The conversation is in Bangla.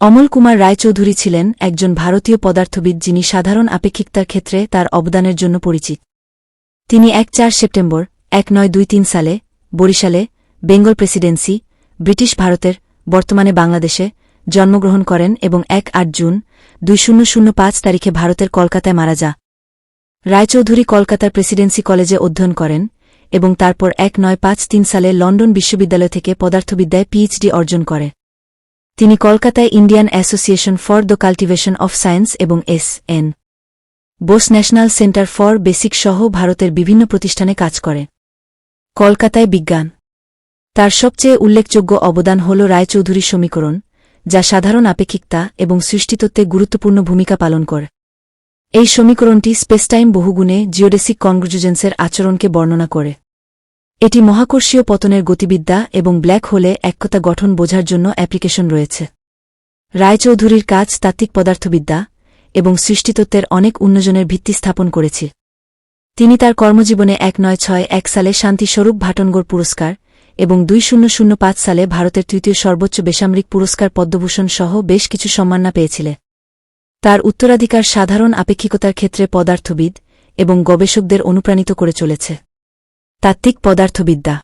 অমল কুমার রায়চৌধুরী ছিলেন একজন ভারতীয় পদার্থবিদ যিনি সাধারণ আপেক্ষিকতার ক্ষেত্রে তার অবদানের জন্য পরিচিত। তিনি এক চার সেপ্টেম্বর, এক নয় দুই তিন সালে বরিশালে বেঙ্গল প্রেসিডেন্সি, ব্রিটিশ ভারতের, বর্তমানে বাংলাদেশে জন্মগ্রহণ করেন এবং এক আট জুন দুই শূন্য শূন্য পাঁচ তারিখে ভারতের কলকাতায় মারা যা রায়চৌধুরী কলকাতার প্রেসিডেন্সি কলেজে অধ্যয়ন করেন এবং তারপর এক নয় পাঁচ তিন সালে লন্ডন বিশ্ববিদ্যালয় থেকে পদার্থবিদ্যায় পিএইচডি অর্জন করে। তিনি কলকাতায় Indian Association for the Cultivation of Science এবং S N. Bose National Centre for Basic সহ ভারতের বিভিন্ন প্রতিষ্ঠানে কাজ করে। কলকাতায় বিজ্ঞান। তার সবচেয়ে উল্লেখযোগ্য অবদান হল রায়চৌধুরী সমীকরণ, যা সাধারণ আপেক্ষিকতা এবং সৃষ্টিতত্ত্বে গুরুত্বপূর্ণ ভূমিকা পালন করে। এই সমীকরণটি স্পেসটাইম বহুগুণে জিওডেসিক কনগ্রুজেন্সের আচরণকে বর্ণনা করে। এটি মহাকর্ষীয় পতনের গতিবিদ্যা এবং ব্ল্যাক হোলে একতা গঠন বোঝার জন্য অ্যাপ্লিকেশন রয়েছে। রায়চৌধুরীর কাজ তাত্ত্বিক পদার্থবিদ্যা এবং সৃষ্টিতত্ত্বের অনেক উন্নয়নের ভিত্তি স্থাপন করেছে। তিনি তার কর্মজীবনে এক নয় ছয় এক সালে শান্তিস্বরূপ ভাটনগর পুরস্কার এবং দুই শূন্য শূন্য পাঁচ সালে ভারতের তৃতীয় সর্বোচ্চ বেসামরিক পুরস্কার পদ্মভূষণ সহ বেশ কিছু সম্মাননা পেয়েছিলেন। তার উত্তরাধিকার সাধারণ আপেক্ষিকতার ক্ষেত্রে পদার্থবিদ এবং গবেষকদের অনুপ্রাণিত করে চলেছে। তাত্ত্বিক পদার্থবিদ্যা।